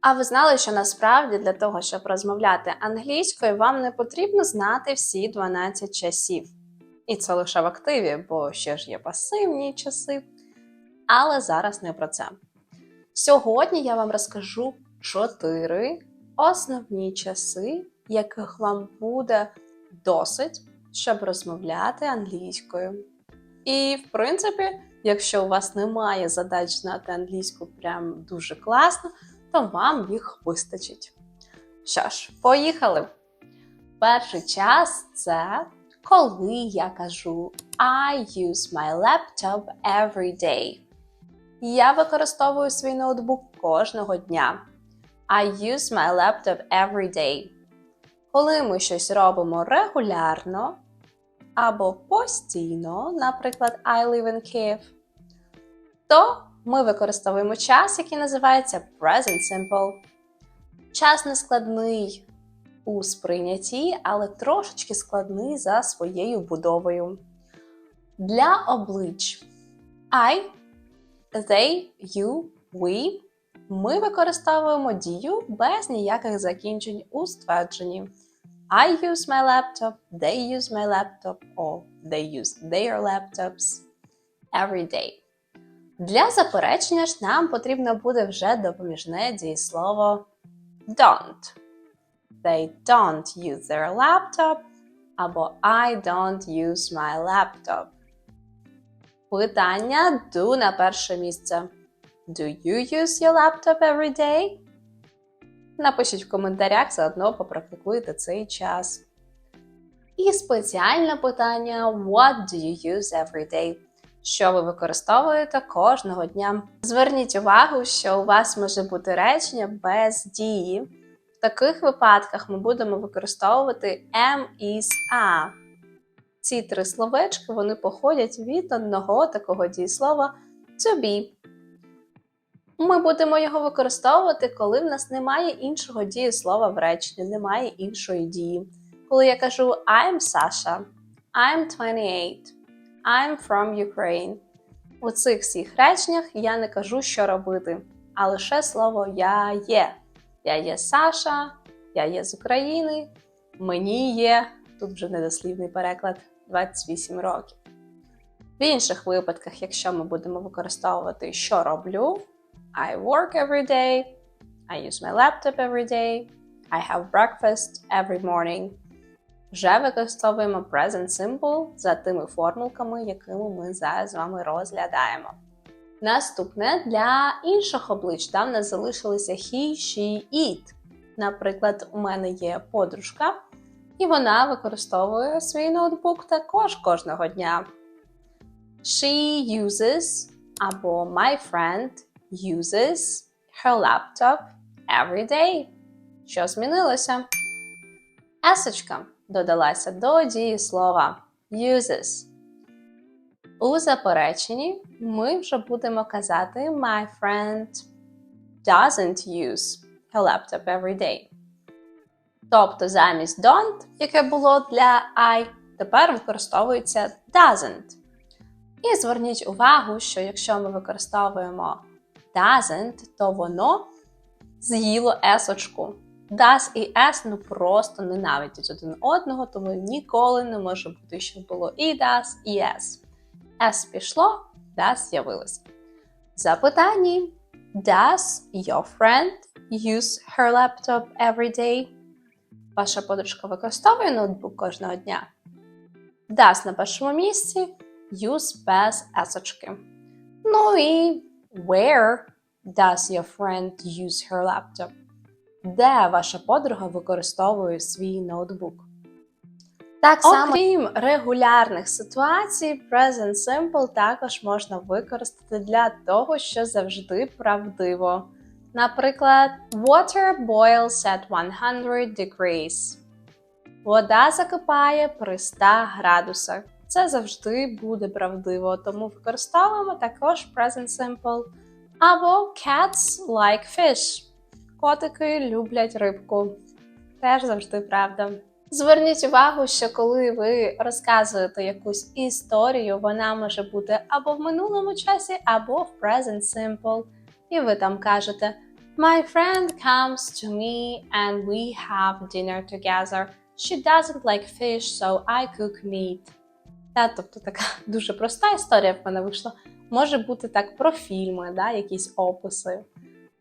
А ви знали, що насправді для того, щоб розмовляти англійською, вам не потрібно знати всі 12 часів. І це лише в активі, бо ще ж є пасивні часи. Але зараз не про це. Сьогодні я вам розкажу 4 основні часи, яких вам буде досить, щоб розмовляти англійською. І, в принципі, якщо у вас немає задач знати англійську прям дуже класно, то вам їх вистачить. Що ж, поїхали! Перший час це коли я кажу I use my laptop every day. Я використовую свій ноутбук кожного дня. I use my laptop every day. Коли ми щось робимо регулярно або постійно, наприклад, I live in Kyiv, то ми використовуємо час, який називається Present Simple. Час не складний у сприйнятті, але трошечки складний за своєю будовою. Для облич I, they, you, we ми використовуємо дію без ніяких закінчень у ствердженні. I use my laptop, they use my laptop, or they use their laptops every day. Для заперечення ж нам потрібно буде вже допоміжне дієслово don't. They don't use their laptop або I don't use my laptop. Питання do на перше місце. Do you use your laptop every day? Напишіть в коментарях, заодно попрактикуйте цей час. І спеціальне питання What do you use every day? Що ви використовуєте кожного дня? Зверніть увагу, що у вас може бути речення без дії. В таких випадках ми будемо використовувати am, is, are. Ці три словечки вони походять від одного такого дієслова to be. Ми будемо його використовувати, коли в нас немає іншого дієслова в реченні, немає іншої дії. Коли я кажу I'm Sasha, I'm 28, I'm from Ukraine. У цих всіх реченнях я не кажу, що робити, а лише слово я є. Я є Саша, я є з України, мені є, тут вже недослівний переклад, 28 років. В інших випадках, якщо ми будемо використовувати що роблю, I work every day, I use my laptop every day, I have breakfast every morning. Вже використовуємо present simple за тими формулками, якими ми зараз з вами розглядаємо. Наступне для інших облич там нас залишилися he, she, it. Наприклад, у мене є подружка, і вона використовує свій ноутбук також кожного дня. She uses або my friend uses her laptop every day. Що змінилося? Есочка додалася до дієслова uses. У запереченні ми вже будемо казати My friend doesn't use her laptop every day. Тобто замість don't, яке було для I, тепер використовується doesn't. І зверніть увагу, що якщо ми використовуємо doesn't, то воно з'їло есочку. Does і S ну просто ненавидять один одного, тому ніколи не може бути, щоб було і does, і S. S пішло, does з'явилося. Запитання. Does your friend use her laptop every day? Ваша подружка використовує ноутбук кожного дня? Does на першому місці, use без есочки. Ну і where does your friend use her laptop? Де ваша подруга використовує свій ноутбук? Так само, окрім регулярних ситуацій, Present Simple також можна використати для того, що завжди правдиво. Наприклад, Water boils at 100 degrees. Вода закипає при 100 градусах. Це завжди буде правдиво, тому використовуємо також Present Simple. Або Cats like fish. Котики люблять рибку. Теж завжди правда. Зверніть увагу, що коли ви розказуєте якусь історію, вона може бути або в минулому часі, або в present simple. І ви там кажете My friend comes to me and we have dinner together. She doesn't like fish, so I cook meat. Та, тобто така дуже проста історія в мене вийшла. Може бути так про фільми, да, якісь описи.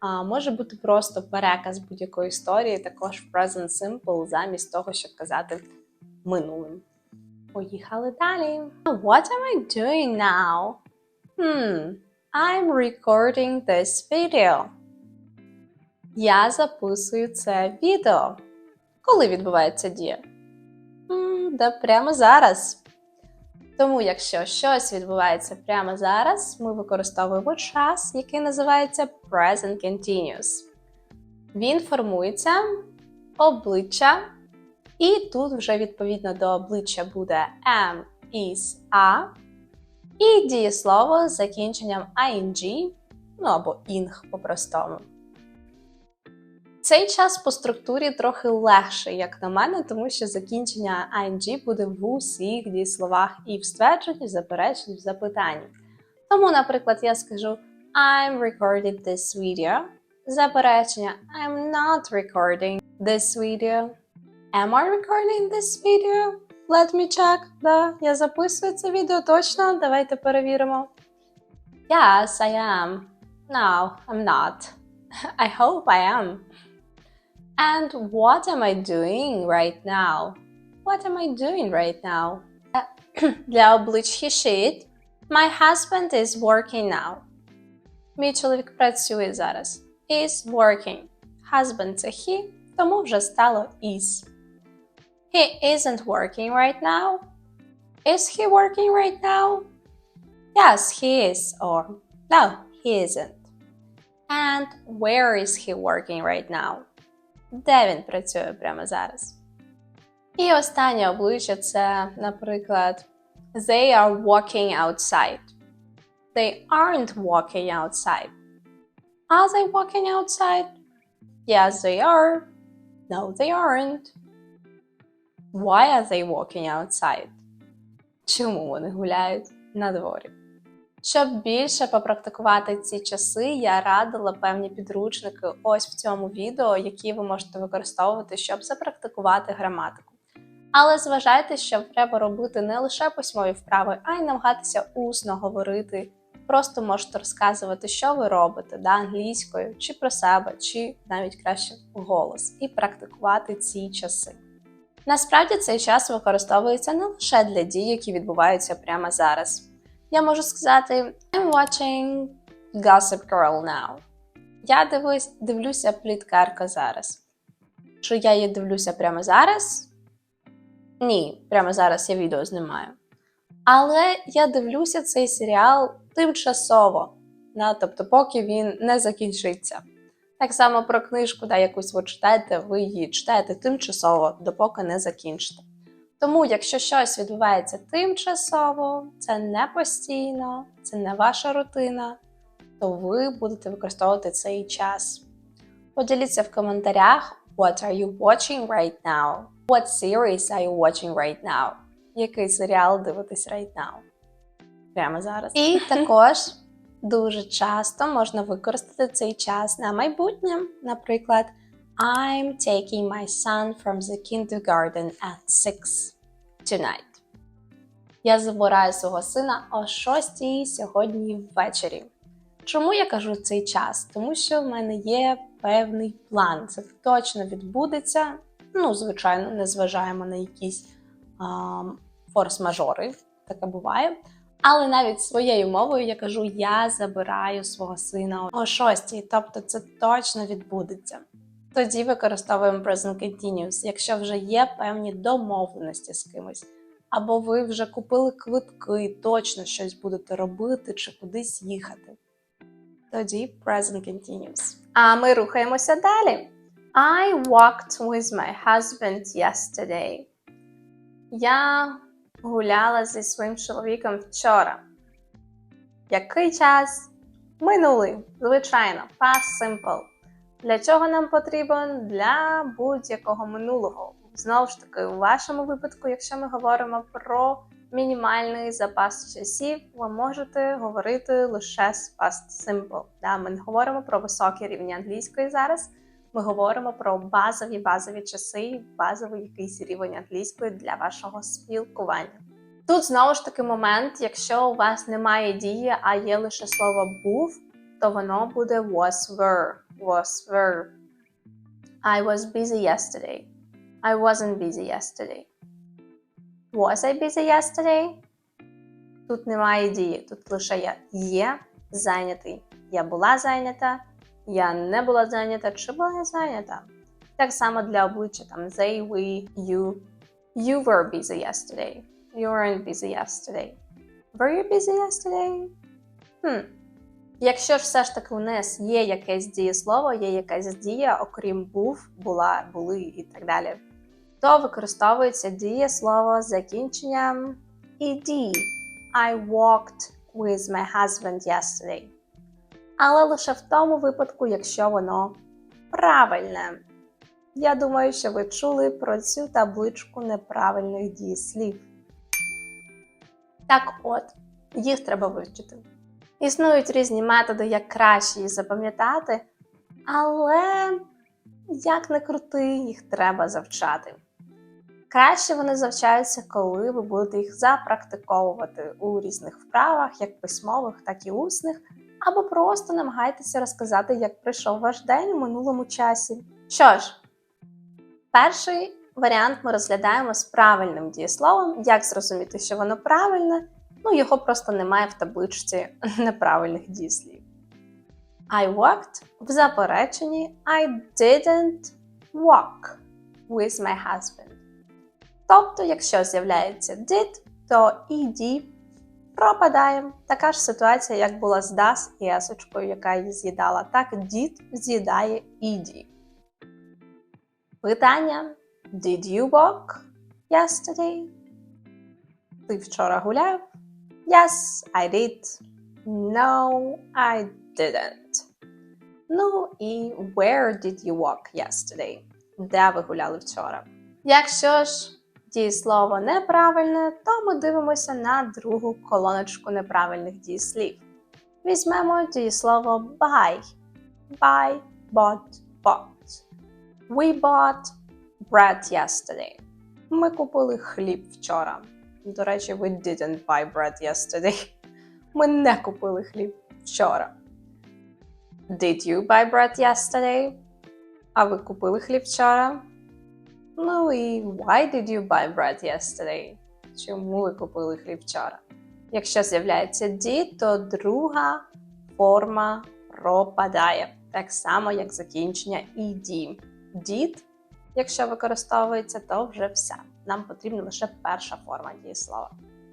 А може бути просто переказ будь-якої історії, також в present simple, замість того, щоб казати минулим. Поїхали далі. What am I doing now? Hmm, I'm recording this video. Я записую це відео. Коли відбувається дія? М, Да прямо зараз. Тому, якщо щось відбувається прямо зараз, ми використовуємо час, який називається Present Continuous. Він формується обличчя, і тут вже відповідно до обличчя буде am, is, are, і дієслово з закінченням ing, ну або ing по-простому. Цей час по структурі трохи легший, як на мене, тому що закінчення ing буде в усіх дієсловах і в ствердженні, в запереченні, в запитанні. Тому, наприклад, я скажу I'm recording this video. Заперечення I'm not recording this video. Am I recording this video? Let me check. Да, я записую це відео точно. Давайте перевіримо. Yes, I am. No, I'm not. I hope I am. And what am I doing right now? What am I doing right now? Для облич he should. My husband is working now. Мій чоловік працює зараз. Is working. Husband це he, тому вже стало is. He isn't working right now. Is he working right now? Yes, he is. Or no, he isn't. And where is he working right now? Де він працює прямо зараз? І останнє обличчя це, наприклад, They are walking outside. They aren't walking outside. Are they walking outside? Yes, they are. No, they aren't. Why are they walking outside? Чому вони гуляють на дворі? Щоб більше попрактикувати ці часи, я радила певні підручники ось в цьому відео, які ви можете використовувати, щоб запрактикувати граматику. Але зважайте, що треба робити не лише письмові вправи, а й намагатися усно говорити. Просто можете розказувати, що ви робите да, англійською, чи про себе, чи навіть краще голос, і практикувати ці часи. Насправді цей час використовується не лише для дій, які відбуваються прямо зараз. Я можу сказати I'm watching Gossip Girl now. Я дивлюсь, дивлюся пліткарка зараз. Чи я її дивлюся прямо зараз? Ні, прямо зараз я відео знімаю. Але я дивлюся цей серіал тимчасово, да, тобто, поки він не закінчиться. Так само про книжку, да, якусь ви читаєте, ви її читаєте тимчасово, допоки не закінчите. Тому, якщо щось відбувається тимчасово, це не постійно, це не ваша рутина, то ви будете використовувати цей час. Поділіться в коментарях, what are you watching right now? What series are you watching right now? Який серіал дивитесь right now? Прямо зараз. І також дуже часто можна використати цей час на майбутнє. Наприклад, I'm taking my son from the kindergarten at 6 tonight. Я забираю свого сина о 6 сьогодні ввечері. Чому я кажу цей час? Тому що в мене є певний план. Це точно відбудеться. Ну, звичайно, не зважаємо на якісь форс-мажори, таке буває. Але навіть своєю мовою я кажу: я забираю свого сина о 6, тобто це точно відбудеться. Тоді використовуємо present continuous, якщо вже є певні домовленості з кимось. Або ви вже купили квитки, точно щось будете робити чи кудись їхати. Тоді present continuous. А ми рухаємося далі. I walked with my husband yesterday. Я гуляла зі своїм чоловіком вчора. Який час? Минулий, звичайно, past simple. Для чого нам потрібен? Для будь-якого минулого. Знову ж таки, у вашому випадку, якщо ми говоримо про мінімальний запас часів, ви можете говорити лише з past simple. Да? Ми не говоримо про високі рівні англійської зараз. Ми говоримо про базові базові часи, базовий якийсь рівень англійської для вашого спілкування. Тут знову ж таки момент, якщо у вас немає дії, а є лише слово був, то воно буде was were, was were. I was busy yesterday. I wasn't busy yesterday. Was I busy yesterday? Тут немає дії, тут лише я є зайнятий. Я була зайнята, я не була зайнята, чи була я зайнята. Так само для обличчя там they, we, you. You were busy yesterday. You weren't busy yesterday. Were you busy yesterday? Хм. Якщо ж все ж таки у нас є якесь дієслово, є якась дія, окрім був, була, були і так далі, то використовується дієслово з закінченням ed. I walked with my husband yesterday. Але лише в тому випадку, якщо воно правильне. Я думаю, що ви чули про цю табличку неправильних дієслів. Так от, їх треба вивчити. Існують різні методи, як краще їх запам'ятати, але як не крути, їх треба завчати. Краще вони завчаються, коли ви будете їх запрактиковувати у різних вправах, як письмових, так і усних, або просто намагайтеся розказати, як пройшов ваш день у минулому часі. Що ж, перший варіант ми розглядаємо з правильним дієсловом. Як зрозуміти, що воно правильне? Ну, його просто немає в табличці неправильних дієслів. I walked в запереченні I didn't walk with my husband. Тобто, якщо з'являється did, то ed пропадає. Така ж ситуація, як була з das і есочкою, яка її з'їдала. Так, did з'їдає ed. Питання: Did you walk yesterday? Ти вчора гуляв? Yes, I did. No, I didn't. Ну і where did you walk yesterday? Де ви гуляли вчора? Якщо ж дієслово неправильне, то ми дивимося на другу колоночку неправильних дієслів. Візьмемо дієслово buy. Buy, bought, bought. We bought bread yesterday. Ми купили хліб вчора. До речі, we didn't buy bread yesterday. Ми не купили хліб вчора. Did you buy bread yesterday? А ви купили хліб вчора? Ну і why did you buy bread yesterday? Чому ви купили хліб вчора? Якщо з'являється did, то друга форма пропадає. Так само, як закінчення ed. Did, якщо використовується, то вже все. Нам потрібна лише перша форма дієслова.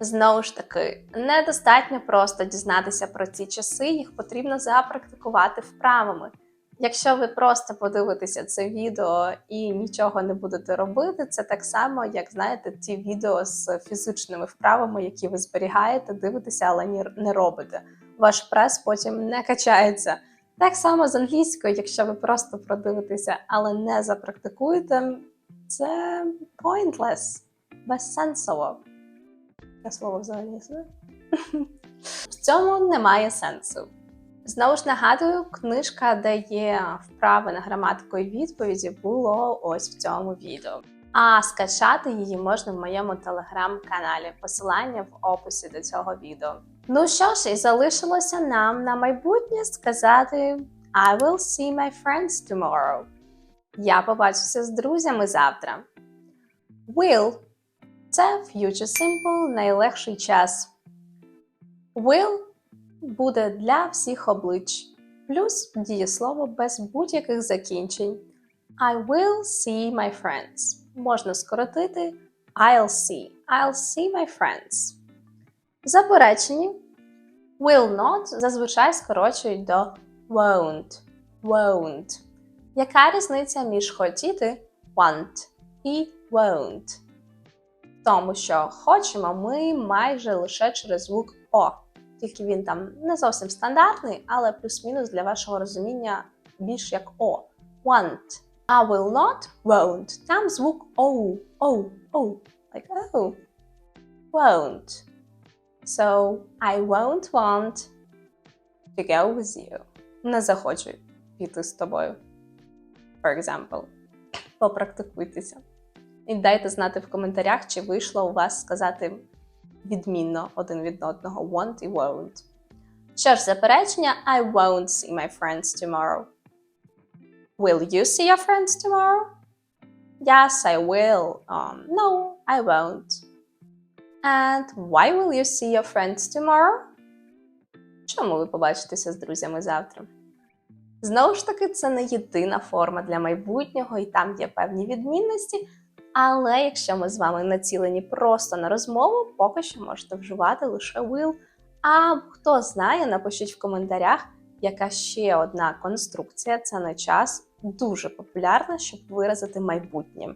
Знову ж таки, недостатньо просто дізнатися про ці часи, їх потрібно запрактикувати вправами. Якщо ви просто подивитеся це відео і нічого не будете робити, це так само, як знаєте, ті відео з фізичними вправами, які ви зберігаєте, дивитеся, але не робите. Ваш прес потім не качається. Так само з англійською, якщо ви просто продивитеся, але не запрактикуєте, це pointless, безсенсово. Я слово взагалі знаю. В цьому немає сенсу. Знову ж нагадую, книжка, де є вправи на граматику і відповіді, було ось в цьому відео. А скачати її можна в моєму телеграм-каналі. Посилання в описі до цього відео. Ну що ж, і залишилося нам на майбутнє сказати I will see my friends tomorrow. Я побачуся з друзями завтра. Will це future simple найлегший час. Will буде для всіх облич, плюс дієслово без будь-яких закінчень. I will see my friends. Можна скоротити I'll see. I'll see my friends. В запереченні will not зазвичай скорочують до won't. Won't. Яка різниця між хотіти want і won't? Тому що хочемо ми майже лише через звук О. Тільки він там не зовсім стандартний, але плюс-мінус для вашого розуміння більш як О. Want. А will not, won't. Там звук O. O. O. Like oh. won't. So, I won't want to go with you. Не захочу піти з тобою. For example. Попрактикуйтеся. І дайте знати в коментарях, чи вийшло у вас сказати відмінно один від одного want і won't. Що ж, заперечення I won't see my friends tomorrow. Will you see your friends tomorrow? Yes, I will. Um, no, I won't. And why will you see your friends tomorrow? Чому ви побачитеся з друзями завтра? Знову ж таки, це не єдина форма для майбутнього, і там є певні відмінності. Але якщо ми з вами націлені просто на розмову, поки що можете вживати лише will. А хто знає, напишіть в коментарях, яка ще одна конструкція це на час дуже популярна, щоб виразити майбутнє.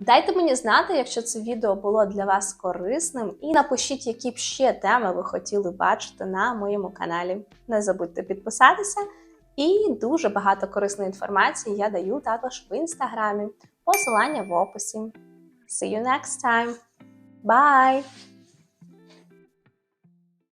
Дайте мені знати, якщо це відео було для вас корисним, і напишіть, які б ще теми ви хотіли бачити на моєму каналі. Не забудьте підписатися, і дуже багато корисної інформації я даю також в інстаграмі. Посилання в описі. See you next time. Bye!